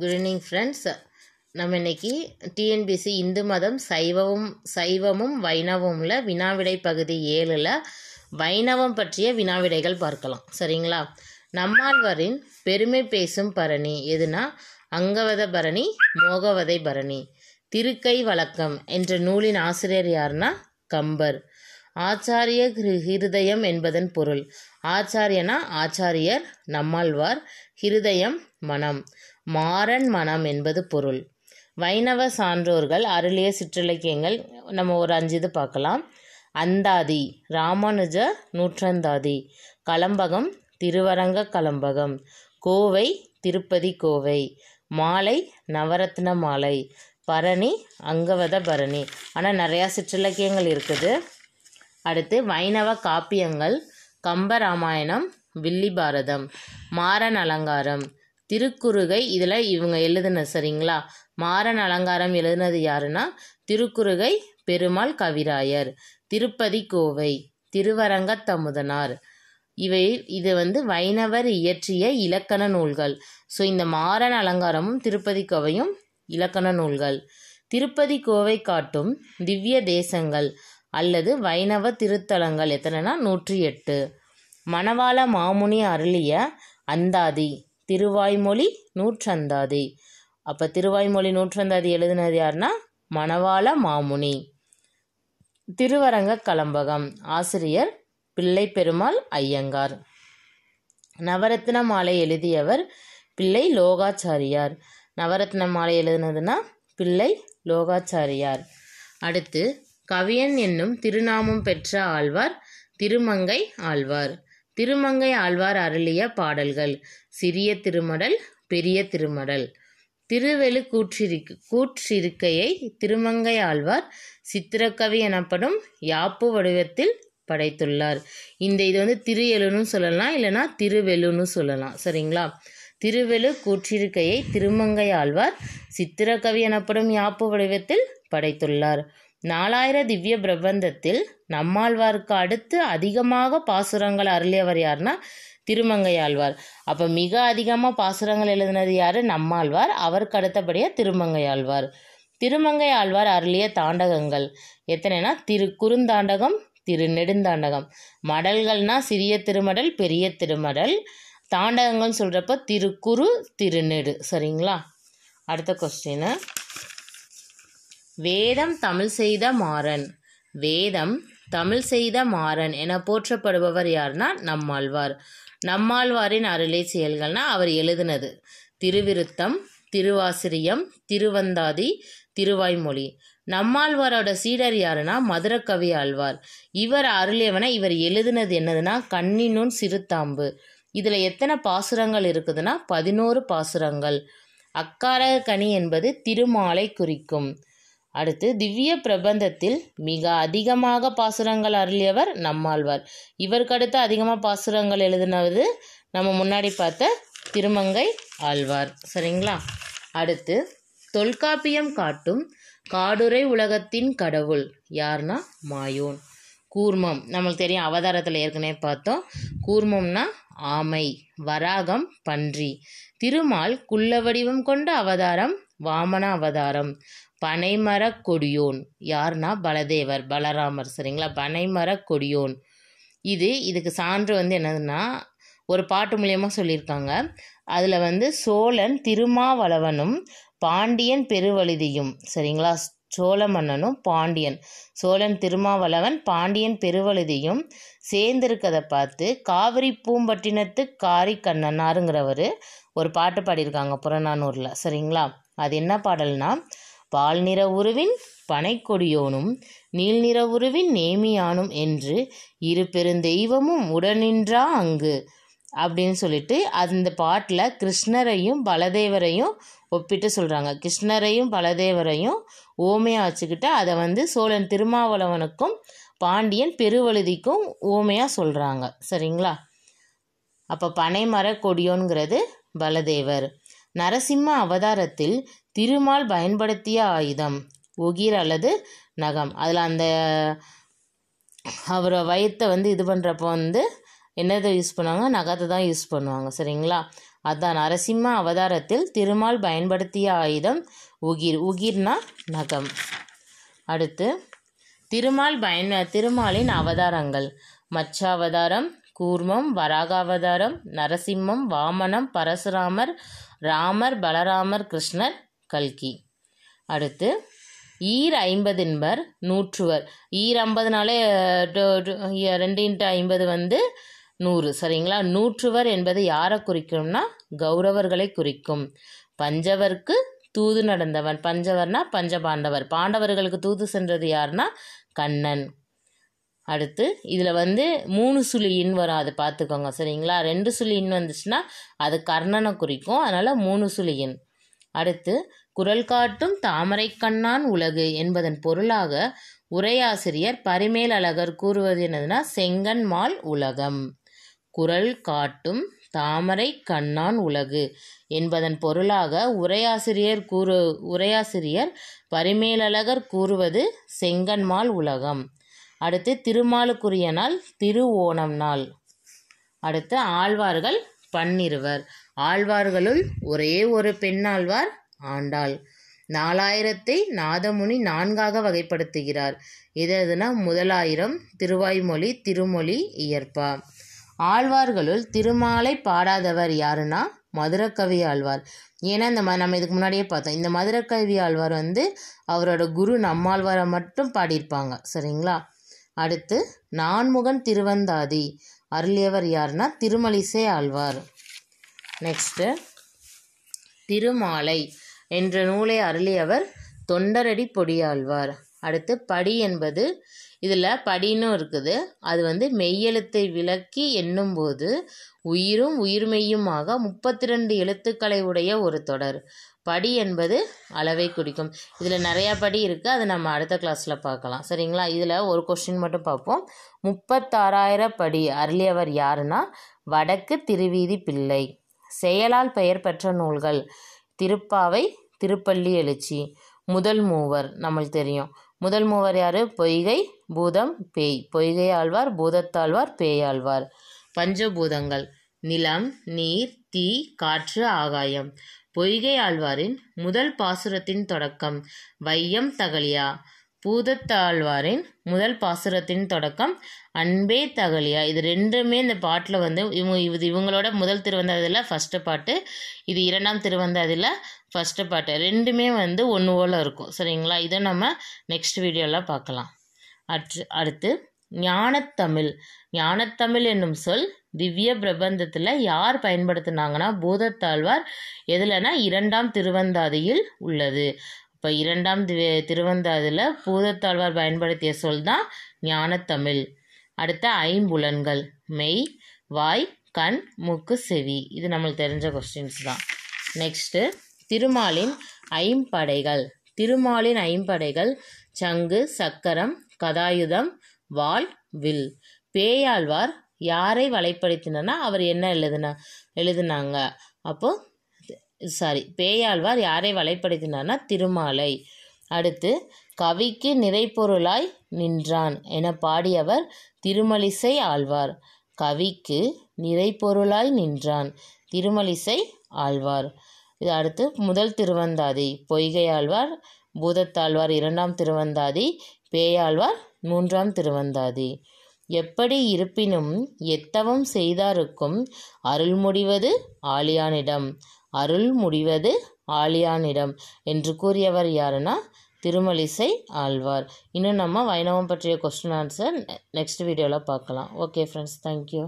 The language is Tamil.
குட் ஈவினிங் ஃப்ரெண்ட்ஸ் நம்ம இன்னைக்கு டிஎன்பிசி இந்து மதம் சைவமும் சைவமும் வைணவமும்ல வினாவிடை பகுதி ஏழில் வைணவம் பற்றிய வினாவிடைகள் பார்க்கலாம். சரிங்களா? நம்மாழ்வாரின் பெருமை பேசும் பரணி எதுனா? அங்கவத பரணி மோகவதை பரணி. திருக்கை வழக்கம் என்ற நூலின் ஆசிரியர் யாருன்னா கம்பர். ஆச்சாரிய ஹிருதயம் என்பதன் பொருள். ஆச்சாரியனா? ஆச்சாரியர் நம்மாழ்வார். ஹிருதயம் மனம். மாறன் மனம் என்பது பொருள். வைணவ சான்றோர்கள் அருளிய சிற்றிலக்கியங்கள் நம்ம ஒரு அஞ்சு இது பார்க்கலாம். அந்தாதி ராமானுஜ நூற்றந்தாதி கலம்பகம் திருவரங்க கலம்பகம் கோவை திருப்பதி கோவை மாலை நவரத்ன மாலை பரணி அங்கவத பரணி. ஆனால் நிறையா சிற்றிலக்கியங்கள் இருக்குது. அடுத்து வைணவ காப்பியங்கள் கம்பராமாயணம் வில்லி பாரதம் மாறன் அலங்காரம் திருக்குறுகை இதில் இவங்க எழுதுன சரிங்களா? மாறன் அலங்காரம் எழுதுனது யாருன்னா திருக்குறுகை பெருமாள் கவிராயர் திருப்பதி கோவை திருவரங்கத்தமுதனார் இவை இது வந்து வைணவர் இயற்றிய இலக்கண நூல்கள். ஸோ இந்த மாறன் அலங்காரமும் திருப்பதி கோவையும் இலக்கண நூல்கள். திருப்பதி கோவை காட்டும் திவ்ய தேசங்கள் அல்லது வைணவ திருத்தலங்கள் எத்தனைனா நூற்றி எட்டு. மணவாள மாமுனி அருளிய அந்தாதி. திருவாய்மொழி நூற்றந்தாதி. அப்போ திருவாய்மொழி நூற்றந்தாதி எழுதினது யாருன்னா? மணவாள மாமுனி. திருவரங்க கலம்பகம். ஆசிரியர் பிள்ளை பெருமாள் ஐயங்கார். நவரத்ன மாலை எழுதியவர் பிள்ளை லோகாச்சாரியார். நவரத்ன மாலை எழுதினதுன்னா பிள்ளை லோகாச்சாரியார். அடுத்து கவியன் என்னும் திருநாமம் பெற்ற ஆழ்வார் திருமங்கை ஆழ்வார். திருமங்கை ஆழ்வார் அருளிய பாடல்கள். சிறிய திருமடல் பெரிய திருமடல். திருவெளு கூற்றிரு கூற்றிருக்கையை திருமங்கை ஆழ்வார் சித்திரக்கவி எனப்படும் யாப்பு வடிவத்தில் படைத்துள்ளார். இந்த இது வந்து திரு எழுன்னு சொல்லலாம் இல்லைன்னா திருவெளுன்னு சொல்லலாம். சரிங்களா? திருவெளு கூற்றிருக்கையை திருமங்கை ஆழ்வார் சித்திரக்கவி எனப்படும் யாப்பு வடிவத்தில் படைத்துள்ளார். நாலாயிர திவ்ய பிரபந்தத்தில் நம்மாழ்வாருக்கு அடுத்து அதிகமாக பாசுரங்கள் அருளியவர் யாருன்னா திருமங்கை ஆழ்வார் அப்போ மிக அதிகமாக பாசுரங்கள் எழுதினது யார்? நம்மாழ்வார். அவருக்கு அடுத்தபடியாக திருமங்கையாழ்வார். திருமங்கை ஆழ்வார் அருளிய தாண்டகங்கள் எத்தனைனா? திரு குறுந்தாண்டகம் திரு நெடுந்தாண்டகம். மடல்கள்னா சிறிய திருமடல் பெரிய திருமடல். தாண்டகங்கள்னு சொல்கிறப்ப திருக்குறு திருநெடு சரிங்களா? அடுத்த கொஸ்டின் வேதம் தமிழ் செய்த மாறன். வேதம் தமிழ் செய்த மாறன் என போற்றப்படுபவர் யார்னா நம்மாழ்வார். நம்மாழ்வாரின் அருளை செயல்கள்னா அவர் எழுதினது. திருவிருத்தம் திருவாசிரியம் திருவந்தாதி திருவாய்மொழி. நம்மாழ்வாரோட சீடர் யாருன்னா மதுரக்கவி ஆழ்வார். இவர் அருளியவன இவர் எழுதினது என்னதுன்னா கண்ணினுன் சிறுத்தாம்பு. இதில் எத்தனை பாசுரங்கள் இருக்குதுன்னா பதினோரு பாசுரங்கள். அக்காரக கனி என்பது திருமாலை குறிக்கும். அடுத்து திவ்ய பிரபந்தத்தில் மிக அதிகமாக பாசுரங்கள் அருளியவர் நம்மாழ்வார். இவருக்கு அடுத்து அதிகமாக பாசுரங்கள் எழுதினது நம்ம முன்னாடி பார்த்த திருமங்கை ஆழ்வார். சரிங்களா? அடுத்து தொல்காப்பியம் காட்டும் காடுரை உலகத்தின் கடவுள் யார்னா மாயோன். கூர்மம் நம்மளுக்கு தெரியும் அவதாரத்தில் ஏற்கனவே பார்த்தோம். கூர்மம்னா ஆமை வராகம் பன்றி. திருமால் குள்ள வடிவம் கொண்ட அவதாரம் வாமன அவதாரம் பனைமரக் கொடியோன். யார்னா? பலதேவர் பலராமர் சரிங்களா? பனைமரக் கொடியோன். இது இதுக்கு சான்று வந்து என்னதுன்னா ஒரு பாட்டு மூலியமாக சொல்லியிருக்காங்க. அதில் வந்து சோழன் திருமாவளவனும் பாண்டியன் பெருவழுதியும் சரிங்களா? சோழ மன்னனும் பாண்டியன். சோழன் திருமாவளவன் பாண்டியன் பெருவழுதியும் சேர்ந்திருக்கதை பார்த்து காவிரி பூம்பட்டினத்து காரி கண்ணனாருங்கிறவர் ஒரு பாட்டு பாடியிருக்காங்க புறநானூரில் சரிங்களா? அது என்ன பாடல்னா பால் நிற உருவின் பனைக்கொடியோனும் நீல் நிற உருவின் நேமியானும் என்று இரு பெருந்தெய்வமும் உடனின்றா அங்கு அப்படின்னு சொல்லிட்டு அந்த பாட்டில் கிருஷ்ணரையும் பலதேவரையும் ஒப்பிட்டு சொல்கிறாங்க கிருஷ்ணரையும் பலதேவரையும் ஓமையாக வச்சுக்கிட்டு அதை வந்து சோழன் திருமாவளவனுக்கும் பாண்டியன் பெருவழுதிக்கும் ஓமையாக சொல்கிறாங்க சரிங்களா? அப்போ பனைமர கொடியோன்கிறது பலதேவர். நரசிம்ம அவதாரத்தில் திருமால் பயன்படுத்திய ஆயுதம் உகிர் அல்லது நகம். அதில் அந்த அவரை வயத்தை வந்து இது பண்ணுறப்போ வந்து என்னதை யூஸ் பண்ணுவாங்க? நகத்தை தான் யூஸ் பண்ணுவாங்க. சரிங்களா? அதான் நரசிம்ம அவதாரத்தில் திருமால் பயன்படுத்திய ஆயுதம் உகிர். உகிர்னா நகம். அடுத்து திருமால் பயன் திருமாலின் அவதாரங்கள். மச்சாவதாரம் கூர்மம் வராகாவதாரம் நரசிம்மம் வாமனம் பரசுராமர் ராமர் பலராமர் கிருஷ்ணர் கல்கி. அடுத்து ஈர் ஐம்பதின்பர் நூற்றுவர். ஈர் ஐம்பதுனாலே ரெண்டு இன்ட்டு ஐம்பது வந்து நூறு. சரிங்களா? நூற்றுவர் என்பது யாரை குறிக்கும்னா? கௌரவர்களை குறிக்கும். பஞ்சவர்க்கு தூது நடந்தவன். பஞ்சவர்னா பஞ்சபாண்டவர் பாண்டவர்களுக்கு தூது சென்றது யாருன்னா கண்ணன். அடுத்து இதில் வந்து மூணு சுழி இன் வரும் அதை பார்த்துக்கோங்க. சரிங்களா? ரெண்டு சுழி இன் வந்துச்சுன்னா அது கர்ணனை குறிக்கும். அதனால் மூணு சுழி இன். அடுத்து குரல் காட்டும் தாமரை கண்ணான் உலகு என்பதன் பொருளாக உரையாசிரியர் பரிமேல் அழகர் கூறுவது என்னதுன்னா செங்கன்மால் உலகம். குரல் காட்டும் தாமரை கண்ணான் உலகு என்பதன் பொருளாக உரையாசிரியர் கூறு உரையாசிரியர் பரிமேலழகர் கூறுவது செங்கன்மால் உலகம். அடுத்து திருமாலுக்குரிய நாள் திருவோணம் நாள். அடுத்து ஆழ்வார்கள் பன்னிருவர். ஆழ்வார்களுள் ஒரே ஒரு பெண்ணாழ்வார் ஆண்டாள். நாலாயிரத்தை நாதமுனி நான்காக வகைப்படுத்துகிறார். எது எதுனா முதலாயிரம் திருவாய்மொழி திருமொழி இயற்பா. ஆழ்வார்களுள் திருமாலை பாடாதவர் யாருன்னா மதுரக்கவி ஆழ்வார். ஏன்னா இந்த ம- நம்ம இதுக்கு முன்னாடியே பார்த்தோம். இந்த மதுரக்கவி ஆழ்வார் வந்து அவரோட குரு நம்மாழ்வாரை மட்டும் பாடியிருப்பாங்க. சரிங்களா? அடுத்து நான்முகன் திருவந்தாதி. அருளியவர் யாருன்னா திருமலிசை ஆழ்வார். நெக்ஸ்ட்டு திருமாலை என்ற நூலை அருளியவர் தொண்டரடி பொடியாழ்வார். அடுத்து படி என்பது இதில் படின்னும் இருக்குது. அது வந்து மெய்யெழுத்தை விளக்கி எண்ணும்போது உயிரும் உயிர்மெய்யுமாக முப்பத்தி ரெண்டு எழுத்துக்களை உடைய ஒரு தொடர். படி என்பது அளவை குறிக்கும். இதில் நிறையா படி இருக்குது அதை நம்ம அடுத்த கிளாஸில் பார்க்கலாம். சரிங்களா? இதில் ஒரு கொஸ்டின் மட்டும் பார்ப்போம். முப்பத்தாறாயிரம் படி அருளியவர் யாருன்னா? வடக்கு திருவீதி பிள்ளை. செயலால் பெயர் பெற்ற நூல்கள். திருப்பாவை திருப்பள்ளி எழுச்சி. முதல் மூவர். நம்மளுக்கு தெரியும். முதல் மூவர் யார்? பொய்கை பூதம் பேய். பொய்கை ஆழ்வார் பூதத்தாழ்வார் பேயாழ்வார் பஞ்சபூதங்கள். நிலம் நீர் தீ காற்று ஆகாயம். பொய்கை ஆழ்வாரின் முதல் பாசுரத்தின் தொடக்கம் வையம் தகலியா பூதத்தாழ்வாரின் முதல் பாசுரத்தின் தொடக்கம். அன்பே தகலியா. இது ரெண்டுமே இந்த பாட்டில் வந்து இவங்க இது இவங்களோட முதல் திருவந்தாதியில் ஃபஸ்ட்டு பாட்டு. இது இரண்டாம் திருவந்தாதியில் ஃபஸ்ட்டு பாட்டு. ரெண்டுமே வந்து ஒன்று போல் இருக்கும். சரிங்களா? இதை நம்ம நெக்ஸ்ட் வீடியோவில் பார்க்கலாம். அற்று அடுத்து ஞானத்தமிழ். ஞானத்தமிழ் என்னும் சொல் திவ்ய பிரபந்தத்தில் யார் பயன்படுத்தினாங்கன்னா பூதத்தாழ்வார். எதுலனா இரண்டாம் திருவந்தாதியில் உள்ளது. இப்போ இரண்டாம் திரு- திருவந்தாதியில் பூதத்தாழ்வார் பயன்படுத்திய சொல் தான் ஞானத்தமிழ். அடுத்த ஐம்புலன்கள் மெய் வாய் கண் மூக்கு செவி. இது நம்மளுக்கு தெரிஞ்ச கொஸ்டின்ஸ் தான். நெக்ஸ்ட்டு திருமாலின் ஐம்படைகள். திருமாலின் ஐம்படைகள் சங்கு சக்கரம் கதாயுதம் வாள் வில். பேயாழ்வார் யாரை வலைப்படுத்தினா அவர் என்ன எழுதுனா எழுதுனாங்க? அப்போது சாரி பேயாழ்வார் யாரை வலைப்படுத்தினார்னா திருமாலை. அடுத்து கவிக்கு நிறைப்பொருளாய் நின்றான் என பாடியவர் திருமலிசை ஆழ்வார். கவிக்கு நிறைப்பொருளாய் நின்றான் திருமலிசை ஆழ்வார். இது அடுத்து முதல் திருவந்தாதி பொய்கை ஆழ்வார் பூதத்தாழ்வார் இரண்டாம் திருவந்தாதி பேயாழ்வார் மூன்றாம் திருவந்தாதி. எப்படி இருப்பினும் எத்தவம் செய்தாருக்கும் அருள் முடிவது ஆழியானிடம் அருள் முடிவது ஆழியானிடம் என்று கூறியவர் யாருன்னா திருமலிசை ஆழ்வார். இன்னும் நம்ம வைணவம் பற்றிய கொஸ்டின் ஆன்சர் நெக்ஸ்ட் வீடியோவில் பார்க்கலாம். Okay friends thank you